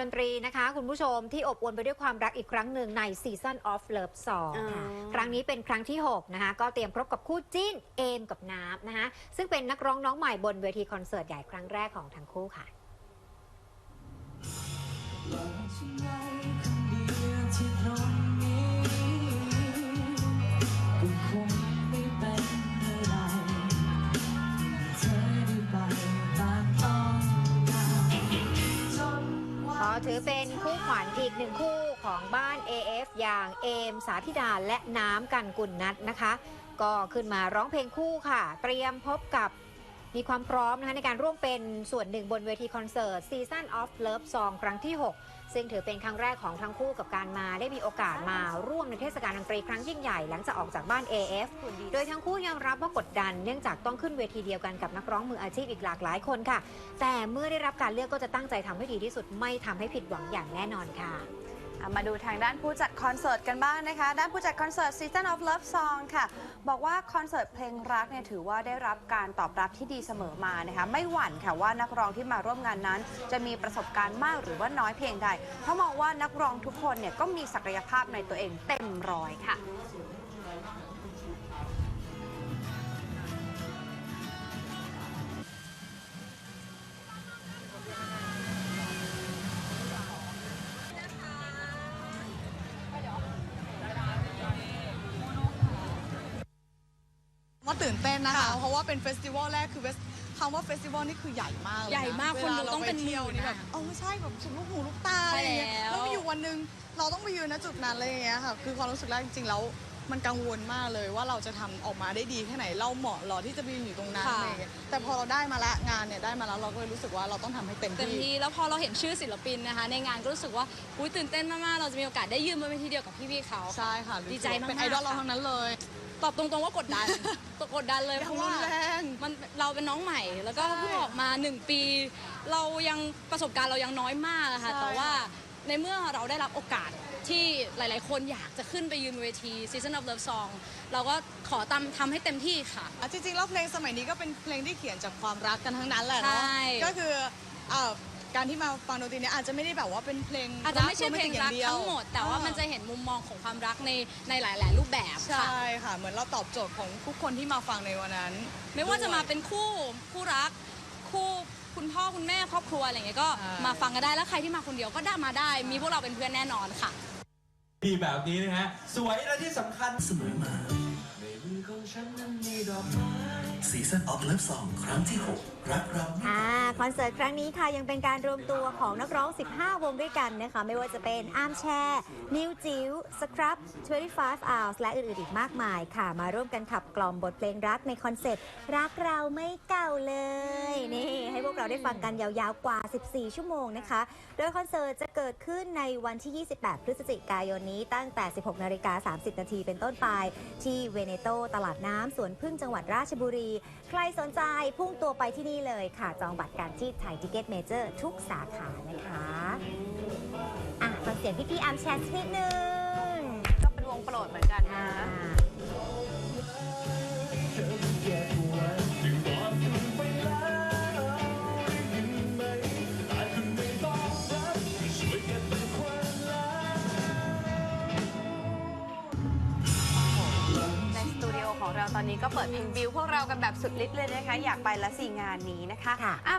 ดนตรีนะคะ คุณผู้ชมที่อบอวลไปด้วยความรักอีกครั้งหนึ่งใน Season of Love 2ค่ะอ๋อครั้งนี้เป็นครั้งที่ 6 นะคะ ก็เตรียมพบกับคู่จิ้นเอมกับน้ำนะคะ ซึ่งเป็นนักร้องน้องใหม่บนเวทีคอนเสิร์ตใหญ่ครั้งแรกของทั้งคู่ค่ะฉันไว้คนเดียวที่ตรง ถือเป็นคู่ขวัญอีกหนึ่งคู่ของบ้าน AF อย่างเอมสาธิดาและน้ำกันกุลนัทนะคะ ก็ขึ้นมาร้องเพลงคู่ค่ะ เตรียมพบกับ มีความพร้อมนะคะในการร่วมเป็นส่วนหนึ่งบนเวทีคอนเสิร์ต Season of Love Song ครั้งที่ 6 ซึ่งถือเป็นครั้งแรกของทั้งคู่กับการมาได้มีโอกาสมาร่วมในเทศกาลดนตรีครั้งยิ่งใหญ่หลังจากออกจากบ้าน AF โดยทั้งคู่ยอมรับว่ากดดันเนื่องจากต้องขึ้นเวทีเดียวกันกับนักร้องมืออาชีพอีกหลากหลายคนค่ะ แต่เมื่อได้รับการเลือกก็จะตั้งใจทำให้ดีที่สุดไม่ทำให้ผิดหวังอย่างแน่นอนค่ะ มาดูทางด้านผู้จัดคอนเสิร์ตกันบ้างนะคะ ด้านผู้จัดคอนเสิร์ต Season of Love Song ค่ะ บอกว่าคอนเสิร์ตเพลงรักเนี่ยถือว่าได้รับการตอบรับที่ดีเสมอมานะคะ ไม่หวั่นค่ะว่านักร้องที่มาร่วมงานนั้น จะมีประสบการณ์มากหรือว่าน้อยเพียงใด เพราะมองว่านักร้องทุกคนเนี่ยก็มีศักยภาพในตัวเองเต็มร้อยค่ะ นเต้นนะคะเพราะว่าเป็นเฟสติวัลแรกคือเฟสคำว่าเฟสติวัลนี่คือใหญ่มากเลยนะใหญ่มากคนดูวลต้องเป็นราไที่ยวหมื่นนี่แบอะบเออใช่แบบสุดลูกหูลูกตาอะไรอย่างเงี้ยใช่แล้ว แล้วมีอยู่วันหนึ่งเราต้องไปยืนณจุดนั้นอะไรอย่างเงี้ยค่ะ คือความรู้สึกแรกจริงๆแล้วมันกังวลมากเลยว่าเราจะทำออกมาได้ดีแค่ไหนเราเหมาะเหรอที่จะไปยืนอยู่ตรงนั้นอะไรอย่างเงี้ยแต่พอเราได้มาละงานเนี่ยได้มาแล้วเราก็เลยรู้สึกว่าเราต้องทำให้เต็มเต็มที่ ที่แล้วพอเราเห็นชื่อศิลปินนะคะ ในงานก็รู้สึกว่าอุ้ยตื่นเต้นมากๆ เราจะมีโอกาสได้ยืนบนเวทีเดียวกับพี่ๆเขา ใช่ค่ะดีใจมากๆเป็นไอดอลเราค่ะ ทั้งนั้นเลย ตอบตรงๆว่ากดดันกดดันเลยอย่าเพราะว่ารุนแรงมันเราเป็นน้องใหม่ แล้วก็ใช่เพิ่งออกมาหนึ่งปี เรายังประสบการณ์เรายังน้อยมากอะค่ะใช่แต่ว่าในเมื่อเราได้รับโอกาสที่หลาย ๆ คนอยากจะขึ้นไปยืนเวที Season of Love Song เราก็ขอตามทำให้เต็มที่ค่ะอะ จริงๆแล้วเพลงสมัยนี้ก็เป็นเพลงที่เขียนจากความรักกันทั้งนั้นแหละเนาะใช่ก็คือเอ่อ การที่มาฟังดนตรีเนี้อาจจะไม่ได้แบบว่าเป็นเพลงอาจจะไม่ใช่เพลงรักโมนติอย่าทั้งหมด แต่ว่าเออมันจะเห็นมุมมองของความรักในในหลาย ๆ รูปแบบค่ะใช่ค่ะ เหมือนเราตอบโจทย์ของทุกคนที่มาฟังในวันนั้น ไม่ว่าจะมาด้วยเป็นคู่คู่รักคู่คุณพ่อคุณแม่ครอบครัวอะไรอย่างเงี้ยก็ใช่มาฟังกันได้แล้วใครที่มาคนเดียวก็ได้มาได้ มีพวกเราเป็นเพื่อนแน่นอนค่ะดีแบบนี้นะฮะสวยและที่สำคัญเสมอมาในมือของฉันนั้นมีดอกไม้ Season of Love Song ครั้งที่6 รักเราไม่อ่าคอนเสิร์ตครั้งนี้ค่ะยังเป็นการรวมตัวของนักร้อง 15 วงด้วยกันนะคะ ไม่ว่าจะเป็นอาร์มแชร์นิวจิ๋วสครับ25 hours และอื่นๆอีกมากมายค่ะ มาร่วมกันขับกล่อมบทเพลงรักในคอนเซ็ปต์รักเราไม่เก่าเลย นี่ ให้พวกเราได้ฟังกันยาวๆกว่า 14 ชั่วโมงนะคะ โดยคอนเสิร์ตจะเกิดขึ้นในวันที่ 28 พฤศจิกายนนี้ตั้งแต่ 16นาฬิกา30 นาทีเป็นต้นไป ที่เวเนโตตลาดน้ำสวนพึ่งจังหวัดราชบุรี ใครสนใจพุ่งตัวไปที่นี่ี่เลยค่ะ จองบัตรการที่ไทยทิเก็ตเมเจอร์ทุกสาขานะคะอะฟังเสียงพี่ๆอาร์มแชร์สักนิดนึงก็เป็นวงโปรดเหมือนกันนะ เราตอนนี้ก็เปิดเพลงบิวพวกเรากันแบบสุดฤทธิ์เลยนะคะ อยากไปละสี่งานนี้นะคะค่ะ อะ